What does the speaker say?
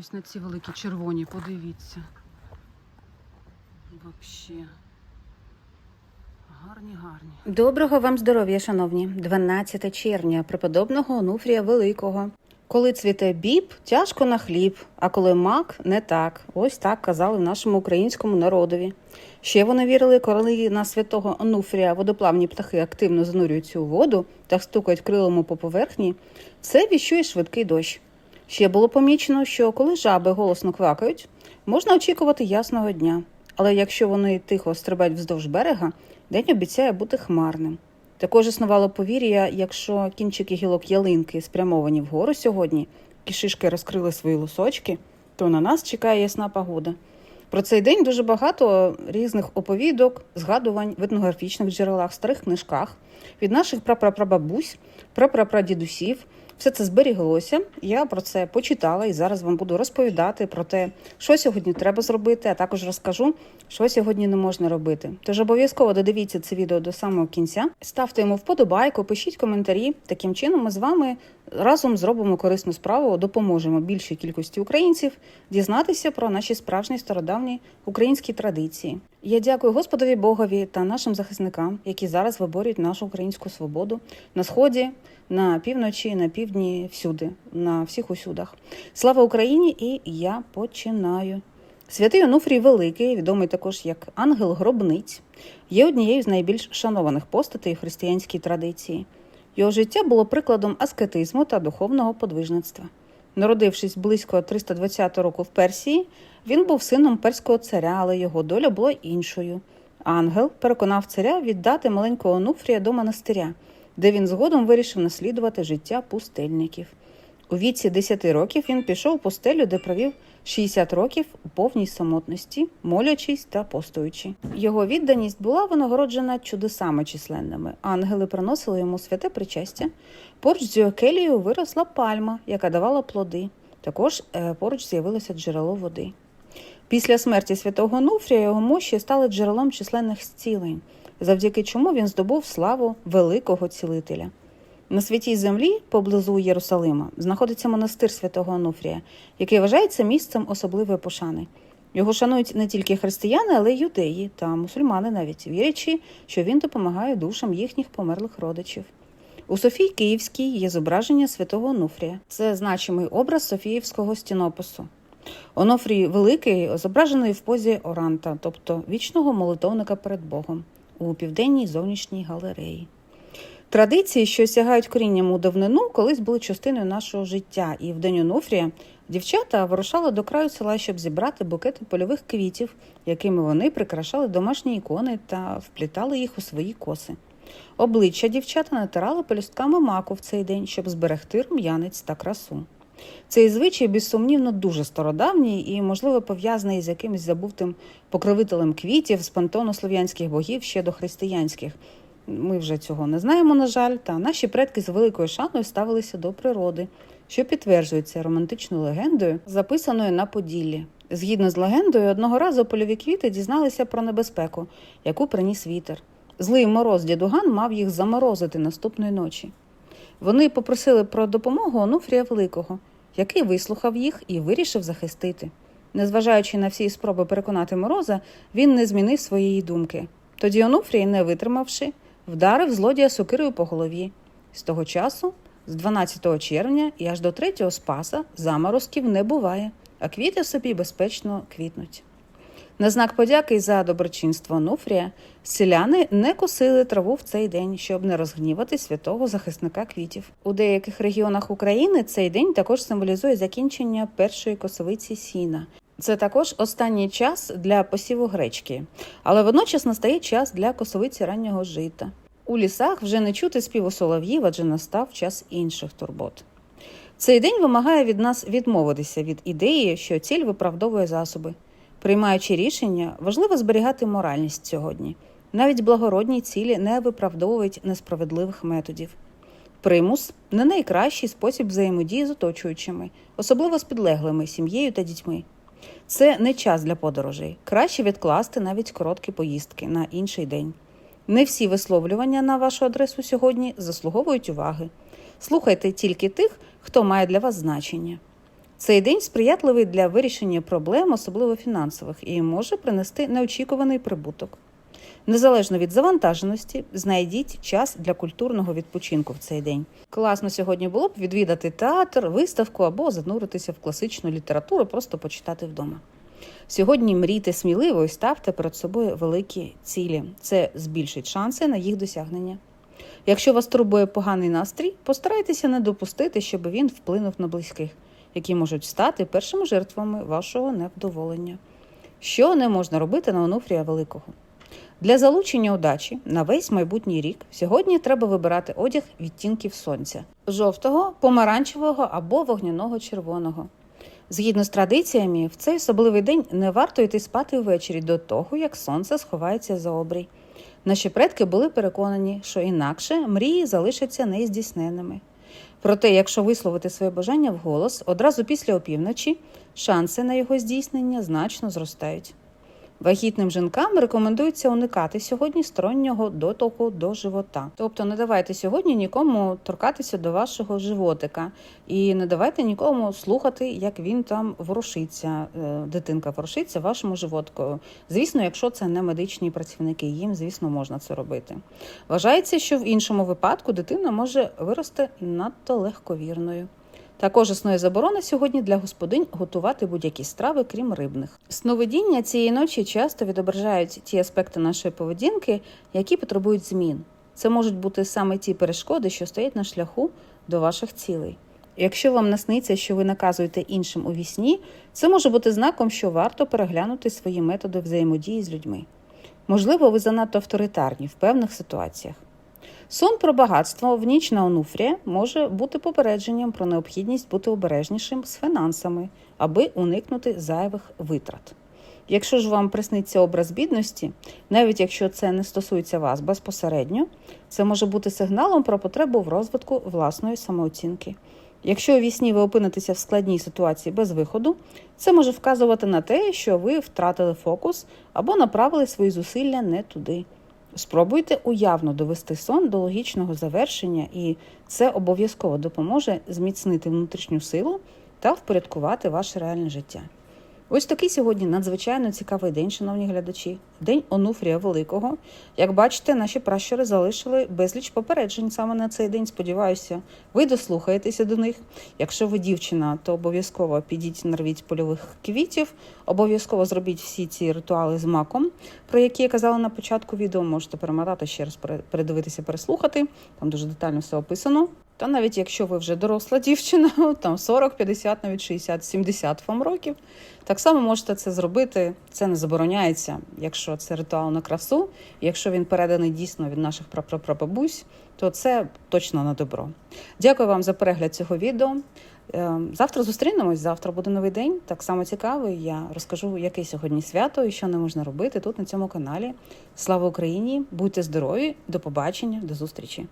Ось на ці великі червоні, подивіться. Вообще. Гарні, гарні. Доброго вам здоров'я, шановні. 12 червня, преподобного Онуфрія Великого. Коли цвіте біб, тяжко на хліб, а коли мак, не так. Ось так казали нашому українському народові. Ще вони вірили, коли на святого Онуфрія водоплавні птахи активно занурюються у воду та стукають крилами по поверхні, це віщує швидкий дощ. Ще було помічено, що коли жаби голосно квакають, можна очікувати ясного дня. Але якщо вони тихо стрибають вздовж берега, день обіцяє бути хмарним. Також існувало повір'я, якщо кінчики гілок ялинки спрямовані вгору сьогодні, кішишки розкрили свої лусочки, то на нас чекає ясна погода. Про цей день дуже багато різних оповідок, згадувань в етнографічних джерелах, старих книжках від наших прапрапрабабусь, прапрапрадідусів. Все це зберіглося. Я про це почитала і зараз вам буду розповідати про те, що сьогодні треба зробити, а також розкажу, що сьогодні не можна робити. Тож обов'язково додивіться це відео до самого кінця. Ставте йому вподобайку, пишіть коментарі. Таким чином ми з вами разом зробимо корисну справу, допоможемо більшій кількості українців дізнатися про наші справжні стародавні українські традиції. Я дякую Господові Богові та нашим захисникам, які зараз виборюють нашу українську свободу на сході, на півночі, на півдні, всюди, на всіх усюдах. Слава Україні! І я починаю. Святий Онуфрій Великий, відомий також як ангел гробниць, є однією з найбільш шанованих постатей християнській традиції. Його життя було прикладом аскетизму та духовного подвижництва. Народившись близько 320 року в Персії, він був сином перського царя, але його доля була іншою. Ангел переконав царя віддати маленького Нуфрія до монастиря, де він згодом вирішив наслідувати життя пустельників. У віці 10 років він пішов у пустелю, де провів 60 років у повній самотності, молячись та постуючи. Його відданість була винагороджена чудесами численними. Ангели приносили йому святе причастя. Поруч з його келією виросла пальма, яка давала плоди. Також е, поруч з'явилося джерело води. Після смерті святого Нуфрія його мощі стали джерелом численних зцілень, завдяки чому він здобув славу великого цілителя. На святій землі, поблизу Єрусалима, знаходиться монастир святого Онуфрія, який вважається місцем особливої пошани. Його шанують не тільки християни, але й юдеї та мусульмани, навіть вірячи, що він допомагає душам їхніх померлих родичів. У Софії Київській є зображення святого Онуфрія. Це значимий образ Софіївського стінопису. Онуфрій Великий зображений в позі оранта, тобто вічного молитовника перед Богом, у південній зовнішній галереї. Традиції, що сягають корінням у давнину, колись були частиною нашого життя, і в день Онуфрія дівчата вирушали до краю села, щоб зібрати букети польових квітів, якими вони прикрашали домашні ікони та вплітали їх у свої коси. Обличчя дівчата натирали пелюстками маку в цей день, щоб зберегти рум'янець та красу. Цей звичай, безсумнівно, дуже стародавній і, можливо, пов'язаний з якимось забутим покровителем квітів з пантону слов'янських богів ще до християнських. Ми вже цього не знаємо, на жаль, та наші предки з великою шаною ставилися до природи, що підтверджується романтичною легендою, записаною на Поділлі. Згідно з легендою, одного разу польові квіти дізналися про небезпеку, яку приніс вітер. Злий мороз дідуган мав їх заморозити наступної ночі. Вони попросили про допомогу Онуфрія Великого, який вислухав їх і вирішив захистити. Незважаючи на всі спроби переконати мороза, він не змінив своєї думки. Тоді Онуфрій, не витримавши, вдарив злодія сокирою по голові. З того часу, з 12 червня і аж до 3 спаса, заморозків не буває, а квіти собі безпечно квітнуть. На знак подяки за доброчинство Онуфрія селяни не косили траву в цей день, щоб не розгнівати святого захисника квітів. У деяких регіонах України цей день також символізує закінчення першої косовиці сіна. Це також останній час для посіву гречки, але водночас настає час для косовиці раннього жита. У лісах вже не чути співу солов'їв, адже настав час інших турбот. Цей день вимагає від нас відмовитися від ідеї, що ціль виправдовує засоби. Приймаючи рішення, важливо зберігати моральність сьогодні. Навіть благородні цілі не виправдовують несправедливих методів. Примус не найкращий спосіб взаємодії з оточуючими, особливо з підлеглими, сім'єю та дітьми. Це не час для подорожей. Краще відкласти навіть короткі поїздки на інший день. Не всі висловлювання на вашу адресу сьогодні заслуговують уваги. Слухайте тільки тих, хто має для вас значення. Цей день сприятливий для вирішення проблем, особливо фінансових, і може принести неочікуваний прибуток. Незалежно від завантаженості, знайдіть час для культурного відпочинку в цей день. Класно сьогодні було б відвідати театр, виставку або зануритися в класичну літературу, просто почитати вдома. Сьогодні мрійте сміливо і ставте перед собою великі цілі. Це збільшить шанси на їх досягнення. Якщо вас турбує поганий настрій, постарайтеся не допустити, щоб він вплинув на близьких, які можуть стати першими жертвами вашого невдоволення. Що не можна робити на Онуфрія Великого? Для залучення удачі на весь майбутній рік сьогодні треба вибирати одяг відтінків сонця жовтого, помаранчевого або вогняного червоного. Згідно з традиціями, в цей особливий день не варто йти спати ввечері до того, як сонце сховається за обрій. Наші предки були переконані, що інакше мрії залишаться нездійсненими. Проте, якщо висловити своє бажання вголос одразу після опівночі, шанси на його здійснення значно зростають. Вагітним жінкам рекомендується уникати сьогодні стороннього дотоку до живота. Тобто не давайте сьогодні нікому торкатися до вашого животика і не давайте нікому слухати, як він там ворушиться, е, дитинка ворушиться вашому животку. Звісно, якщо це не медичні працівники, їм, звісно, можна це робити. Вважається, що в іншому випадку дитина може вирости надто легковірною. Також існує заборона сьогодні для господинь готувати будь-які страви, крім рибних. Сновидіння цієї ночі часто відображають ті аспекти нашої поведінки, які потребують змін. Це можуть бути саме ті перешкоди, що стоять на шляху до ваших цілей. Якщо вам насниться, що ви наказуєте іншим у вісні, це може бути знаком, що варто переглянути свої методи взаємодії з людьми. Можливо, ви занадто авторитарні в певних ситуаціях. Сон про багатство в ніч на Онуфрія може бути попередженням про необхідність бути обережнішим з фінансами, аби уникнути зайвих витрат. Якщо ж вам присниться образ бідності, навіть якщо це не стосується вас безпосередньо, це може бути сигналом про потребу в розвитку власної самооцінки. Якщо у вісні ви опинитеся в складній ситуації без виходу, це може вказувати на те, що ви втратили фокус або направили свої зусилля не туди. Спробуйте уявно довести сон до логічного завершення, і це обов'язково допоможе зміцнити внутрішню силу та впорядкувати ваше реальне життя. Ось такий сьогодні надзвичайно цікавий день, шановні глядачі. День Онуфрія Великого. Як бачите, наші пращури залишили безліч попереджень саме на цей день. Сподіваюся, ви дослухаєтеся до них. Якщо ви дівчина, то обов'язково підіть нарвіть польових квітів, обов'язково зробіть всі ці ритуали з маком, про які я казала на початку відео. Можете перемотати ще раз передивитися, переслухати. Там дуже детально все описано. Та навіть якщо ви вже доросла дівчина, там 40, 50, навіть 60, 70 вам років, так само можете це зробити. Це не забороняється, якщо це ритуал на красу. Якщо він переданий дійсно від наших прапрапрабабусь, то це точно на добро. Дякую вам за перегляд цього відео. Е, Завтра зустрінемось. Завтра буде новий день. Так само цікавий. Я розкажу, яке сьогодні свято і що не можна робити тут на цьому каналі. Слава Україні! Будьте здорові! До побачення, до зустрічі!